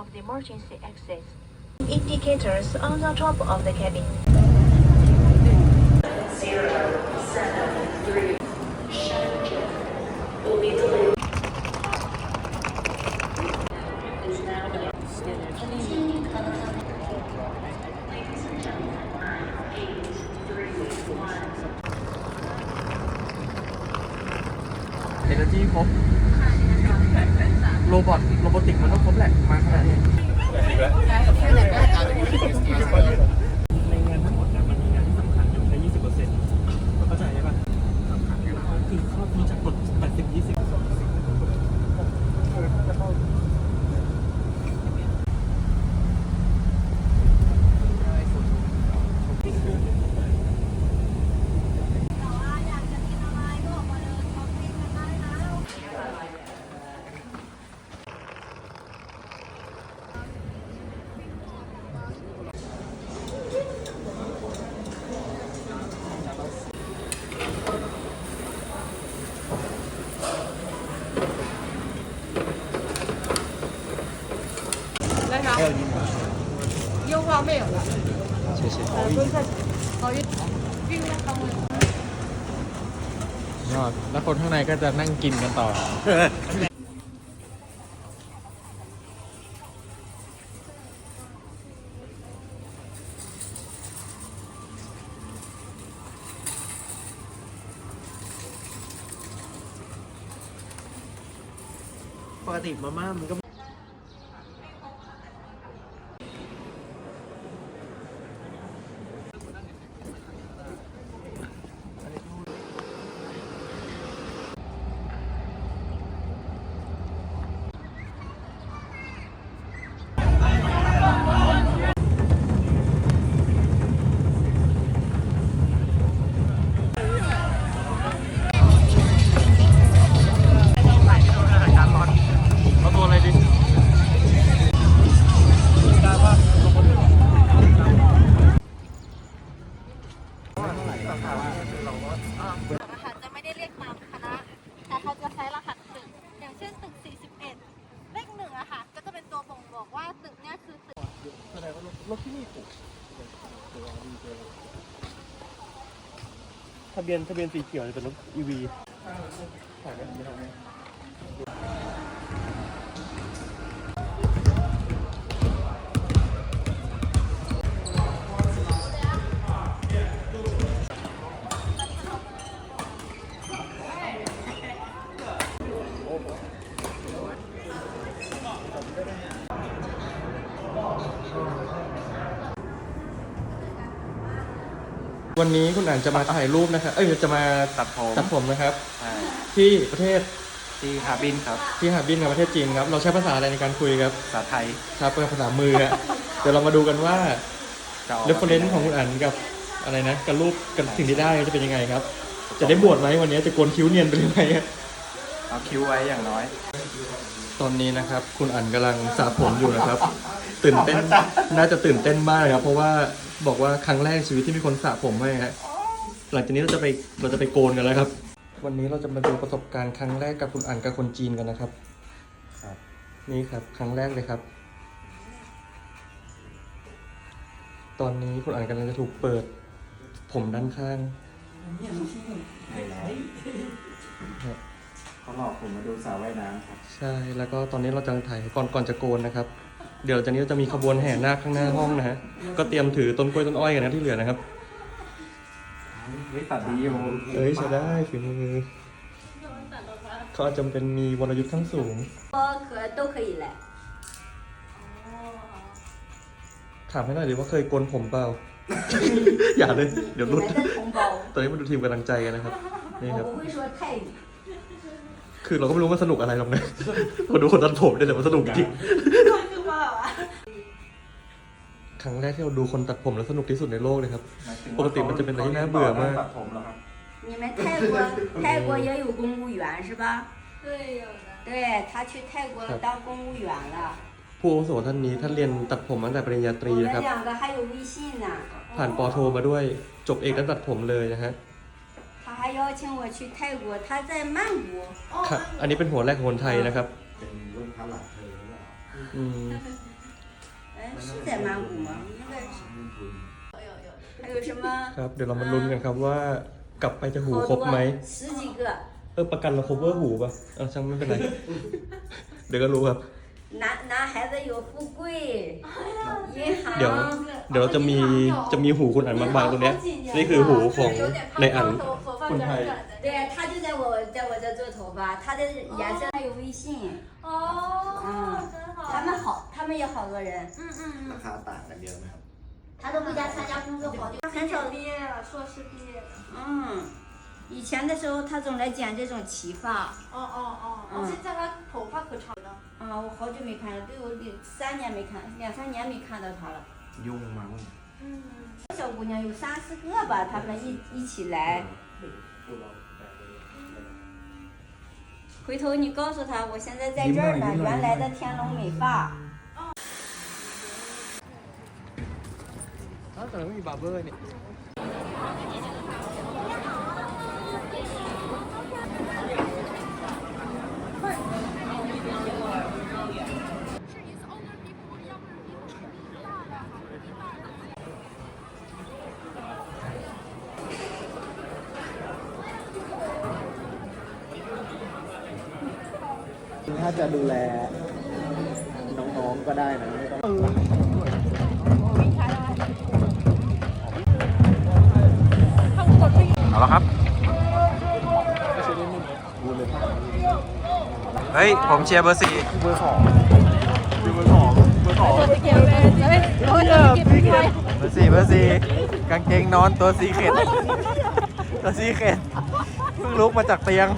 of the emergency exit. Indicators on the top of the cabin. Zero, seven, three, Shenzhen. Will be delayed. โรบอทโรบอติกมันต้องครบแหละมาขนาดนี้ ยอดแล้วคนข้างในก็จะนั่งกินกันต่อ ปกติมาม่ามันก็ รหัสจะไม่ได้เรียกตามคณะแต่เขาจะใช้รหัสตึก อย่างเช่นตึก 41 เลขหนึ่งอะค่ะก็จะเป็นตัวบ่งบอกว่าตึกเนี้ยคือตึกแสดงว่ารถรถที่นี่ถูกทะเบียนทะเบียนสีเขียวจะเป็นรถ EV ถ่ายได้ไหม วันนี้คุณอ่านจะมาถ่ายรูปนะครับ เอ้ยจะมาตัดผมตัดผมนะครับใช่ที่ประเทศที่ฮาร์บินครับ ที่ฮาร์บินกับประเทศจีนครับ เราใช้ภาษาอะไรในการคุยครับ ภาษาไทย ครับเป็นภาษามือฮะเดี๋ยวเรามาดูกันว่าจะออกเรฟเฟรนซ์ของคุณอันกับอะไรนะกับรูปกับสิ่งที่ได้จะเป็นยังไงครับ จะได้บวชไหมวันนี้จะโกนคิ้วเนียนไปเลยไหมฮะเอาคิ้วไว้อย่างน้อย ตอนนี้นะครับ คุณอันกำลังสระผมอยู่นะครับ ตื่นเต้นน่าจะตื่นเต้นมากเลยครับ เพราะว่า บอกว่าครั้งแรกในชีวิตที่มีคนสระผมให้ฮะหลังจากนี้เราจะไปเราจะไปโกนกันแล้วครับ วันนี้เราจะมาดูประสบการณ์ครั้งแรกกับคุณอันกับคนจีนกันนะครับ ครับ นี่ครับ ครั้งแรกเลยครับ ตอนนี้คุณอันกำลังจะถูกเปิด ผมด้านข้างเขาหลอกผมมาดูสาวว่ายน้ำครับ ใช่แล้วก็ตอนนี้เราจะถ่ายก่อนก่อนจะโกนนะครับ เดี๋ยวจากนี้เราจะมีขบวนแห่นาคข้างหน้าห้องนะฮะ ก็เตรียมถือต้นกล้วยต้นอ้อยกันนะที่เหลือนะครับ เฮ้ยตัดดีอยู่ เอ้ยใช้ได้ฝีมือเขาอาจจะเป็นมีวรยุทธ์ขั้นสูง 可都可以来。 ถามให้หน่อยดิว่าเคยโกนผมเปล่า อย่าเลย เดี๋ยวรุด 同胞， ตอนนี้มาดูทีมกำลังใจกันนะครับ นี่ครับ 不会说泰语。 คือเราก็ไม่รู้ว่าสนุกอะไรหรอกนะ มาดูคนตัดผมเนี่ยแหละมันสนุกจริง ครั้งแรกที่เราดูคนตัดผมแล้วสนุกที่สุดในโลกเลยครับ ปกติมันจะเป็นอะไรที่น่าเบื่อมาก ตัดผมเหรอครับ 你们泰国泰国也有公务员是吧？对，有的。对他去泰国是当公务员了。 ผู้อาวุโสท่านนี้ท่านเรียนตัดผมตั้งแต่ปริญญาตรี 我们 นะครับ 两个还有微信呢。 ผ่านปอโทมาด้วย จบเอกด้านตัดผมเลยนะฮะ 他还邀请我去泰国，他在曼谷。 ค่ะอันนี้เป็นหัวแรกของคนไทยนะครับ เป็นรุ่นพระหลักเธอหรือเปล่า อืม 哎， 是在曼谷吗？应该是。还有什么？ ครับ เดี๋ยวเรามาลุ้นกันครับว่ากลับไปจะหู 好 ครบ 多 ไหม 十几个， เออประกันเรา cover หูป่ะเออช่างไม่เป็นไร เดี๋ยวก็รู้ครับ 男男孩子有富贵，银 เดี๋ยว 行。 เดี๋ยวเราจะมีจะมีหูคุณอันมาบังตรงเนี้ย นี่คือหูของในอันคุณไทย 对，他就在我在我这做头发，他的颜色还有微信， 哦，他们好，他们也好多人。嗯嗯嗯。他打的他都回家参加工作好久。他很少毕业了，硕士毕业了。嗯，以前的时候他总来剪这种齐发。哦哦哦，哦、现在他头发可长了。啊、我好久没看了，都有两三年没看，两三年没看到他了。有吗？嗯，小姑娘有三四个吧，他们一一起来。嗯回头你告诉他，我现在在这儿呢，原来的天龙美发。他等你把波呢。 เฮ้ย ผมเชียร์เบอร์สี่เบอร์สองเบอร์สองเบอร์สองเบอร์สี่เบอร์สี่กางเกงนอนตัวสีเข็ดตัวสีเข็ดเพิ่งลุกมาจากเตียง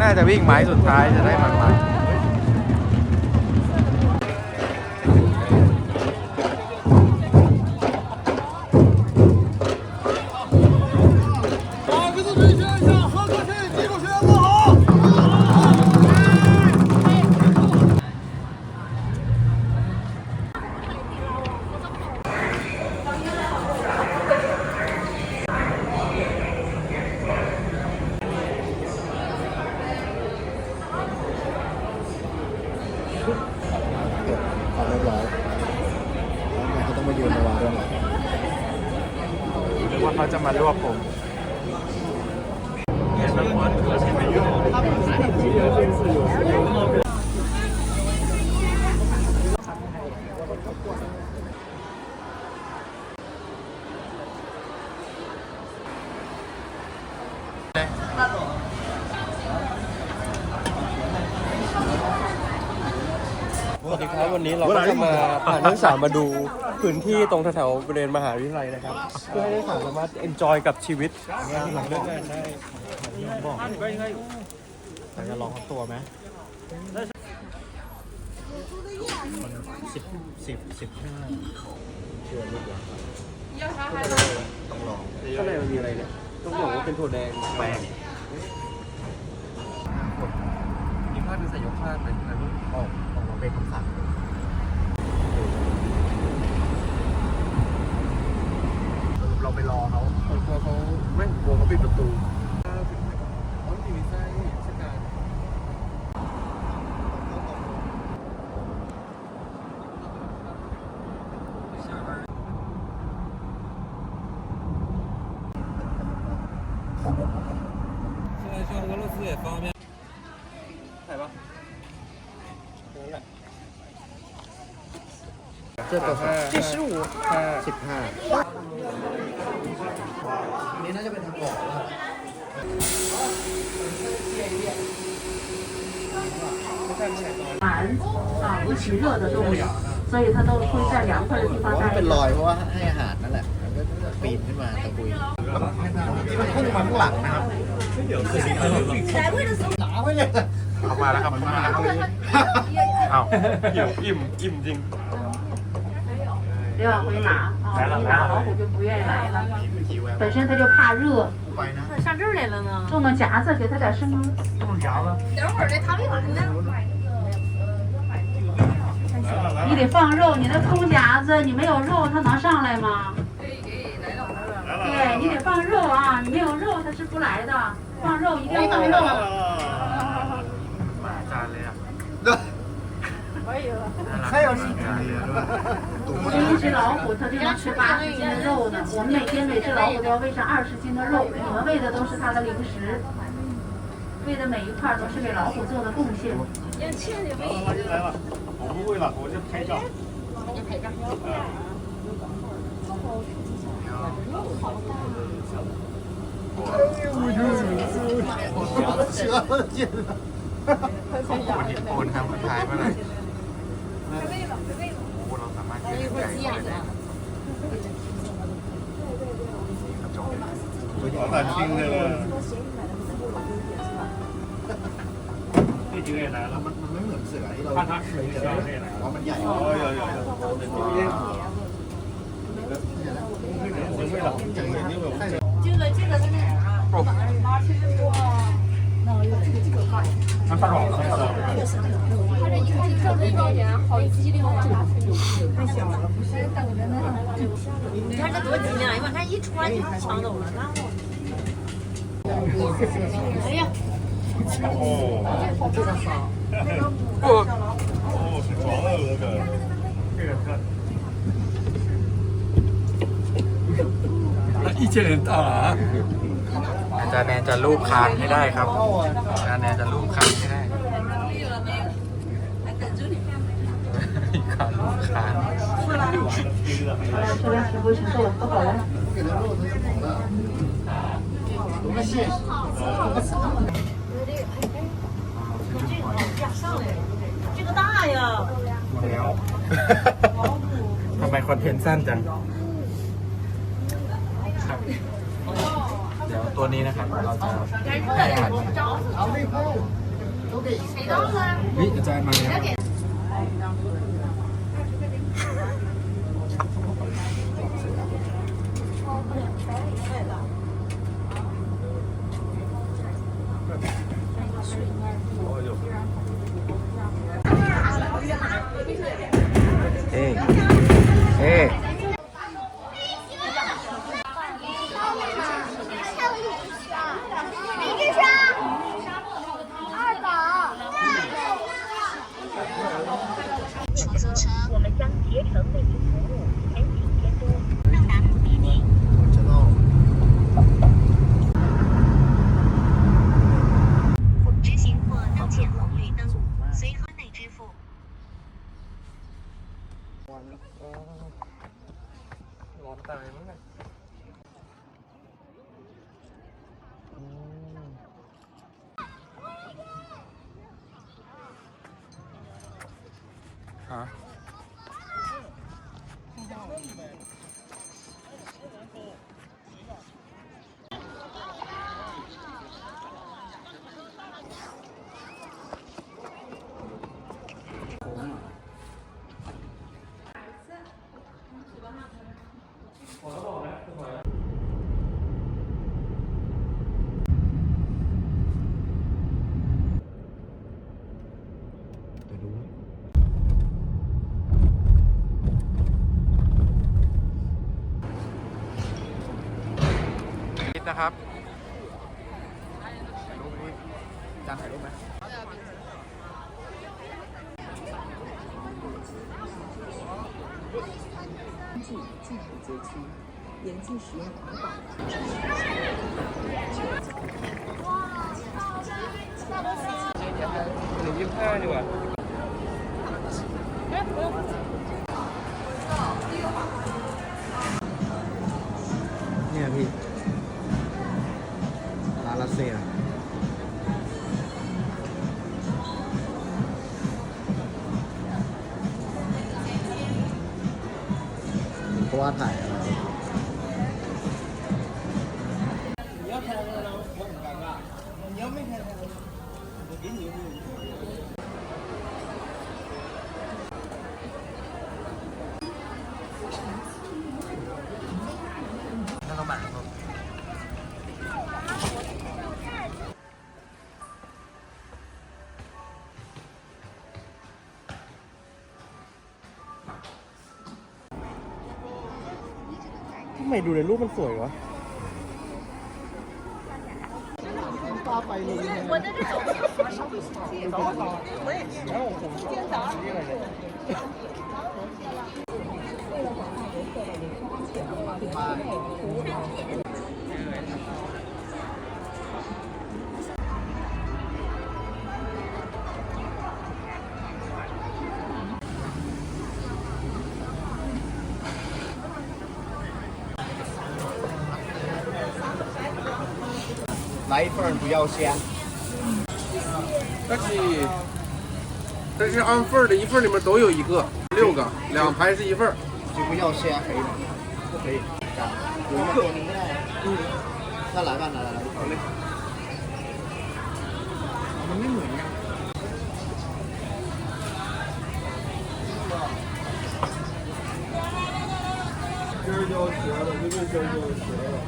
น่าจะวิ่งไม้สุดท้ายจะได้มันมัน ครับวันนี้เราก็จะมาพานักศึกษามาดูพื้นที่ตรงแถวๆบริเวณมหาวิทยาลัยนะครับ เพื่อให้นักศึกษาสามารถ enjoy กับชีวิตหลังเลิกงานได้แต่จะลองตัวไหมสิบสิบสิบห้าข้างในมันมีอะไรเนี่ยต้องบอกว่าเป็นถั่วแดงแปลงมีภาพเป็นสายกภาพเป็นอะไรนี่ออกออกมา เป็นคำสั่งเราไปรอเขากลัวเขาไม่กลัวเขาปิดประตูเขาจริงๆใช่ราชการถ่ายปะนั่นแหละ 这个第十五ห้า สิบห้า 啊，尤其热的动物，所以它都会在凉快的地方 ว่า 待 เป็นร 着。 อยเพราะว่าให้อาหารนั่นแหละมันก็ปีนขึ้นมาตะกุยพุ่งมาข้างหลังนะครับเอามาแล้วครับมันมาแล้วเอา อิ่มอิ่มอิ่มจริง 别往回拿啊，一拿老虎就不愿意来了，本身它就怕热。咋上这儿来了呢？弄弄夹子，给它点生。弄夹子。等会儿这汤没完呢。你得放肉，你那空夹子，你没有肉，它能上来吗？对，你得放肉啊，你没有肉它是不来的，放肉一定要放肉。还有三小时，一只老虎，它就能吃八十斤的肉呢。我们每天每只老虎都要喂上二十斤的肉，我们喂的都是它的零食，喂的每一块都是给老虎做的贡献。要吃你。来了，我不喂了，我就拍照。我就拍照。肉好大。哎呦我去！我瞧了见了。哈哈，好我还不拍不来。老板听的了。这酒也来了，没没没事了，一道。的他吃，我们宴饮。哎呀呀呀！哇！这个这个是哪儿啊？马马车。 มันใหญ่哦有有有这个这个是你看这多精亮，一看它一穿就抢走了，那我。哎呀，哦，是装了那个，这个看。一千人到了啊！ จารย์แนนจะรูปคางให้ได้ครับอาจารย์แนนจะรูปคางให้ได้การรูปค้ว ทำไมคอนเทนต์สั้นจัง ตัวนี้นะครับเราจะให้อาหารวิอาจารย์มาแล้วเอ๊เอ๊ ฮ นะครับจานถ่ายรูปไหมหนึ่งยี่สิบห้าดีกว่า ไมดูในรูปมันสวยวะ 来一份不要虾。大鸡，但是按份的，一份里面都有一个，六个，两排是一份就不要虾可以吗？不可以。有客，嗯，那来吧，来来来，好嘞。还没冷呢今儿交学了，今儿交学了。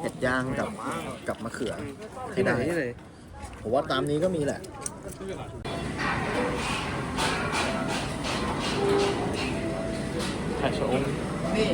เห็ดย่างกับกับมะเขือให้ได้ผมว่าตามนี้ก็มีแหละไข่ชะอมอ๋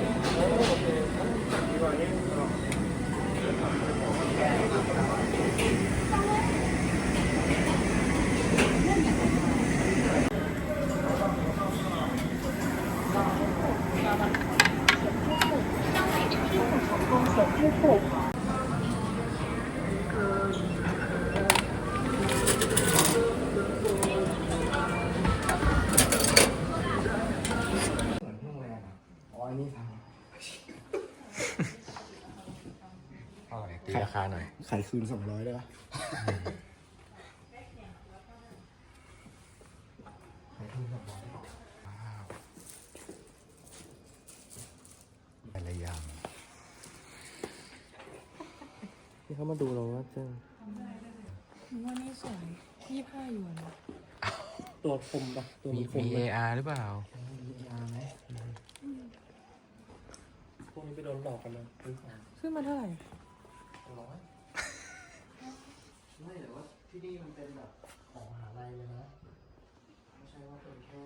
ออันนี้ทตีราคาหน่อยำไข่คืนสองร้อยได้ปะไข่คืนสองร้อยอะไรอย่างที่เขามาดูเราว่าเจ้าว่านี่สวยยี่ห้าหยวนตัวคมปะตัวมีมันคมมีไหม AR หรือเปล่า พวกนี้ไปโดนหล อกกันมาซื้อของขึ้นมาเท่าไหร่ร้อยไม่แต่ว่าที่นี่มันเป็นแบบของมหาลัยเลยนะ ไม่ใช่ว่าเป็นแค่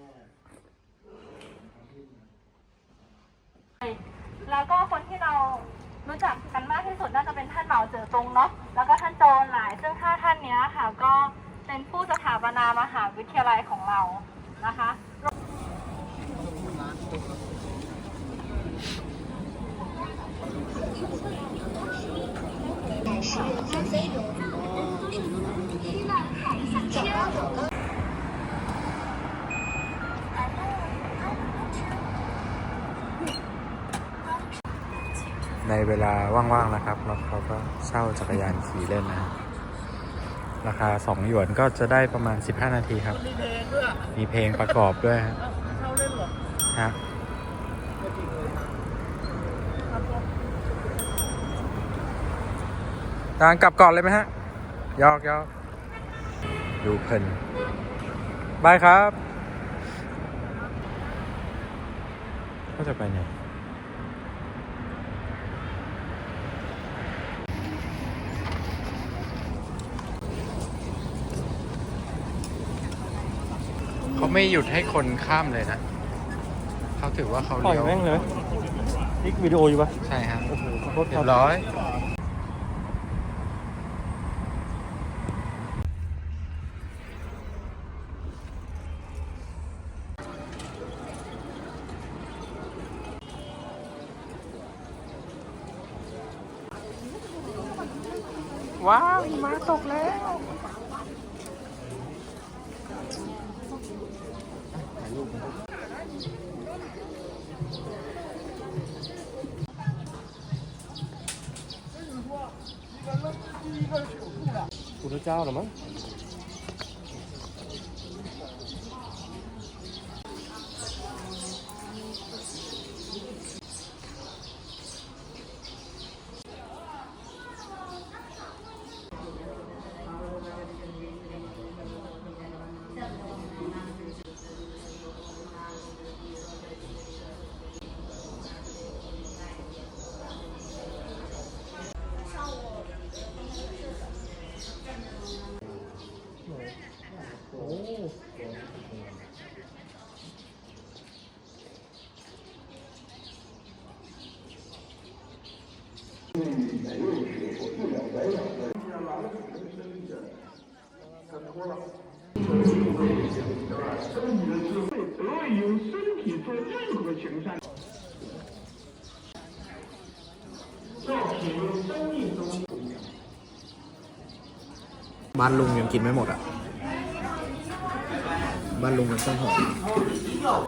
แล้วก็คนที่เรารู้จักกันมากที่สุดน่าจะเป็นท่านเหมาเจ๋อตงเนาะ แล้วก็ท่านโจรหลาย ซึ่งห้าท่านเนี้ยค่ะก็เป็นผู้สถาปนามหาวิทยาลัยของเรานะคะ ในเวลาว่างๆนะครับเราเขาก็เช่าจักรยานขี่เล่นนะ ราคา 2 หยวนก็จะได้ประมาณ 15 นาทีครับ มีเพลงประกอบด้วยฮะฮะตางกลับก่อนเลยไหมฮะ ยอกยอกดูเพลินบายครับ ก็จะไปไหน ไม่หยุดให้คนข้ามเลยนะ เขาถือว่าเขาปล่อยเลี้ยว แม่งเลยนี่วิดีโออยู่ปะใช่ฮะโอ้โหขอโทษคเรีรัยบบร้อย ว้าวหิมาตกแล้ว เจ้าเหรอมั้ง บ้านลุงยังกินไม่หมดอะ บ้านลุงมันต้องหอม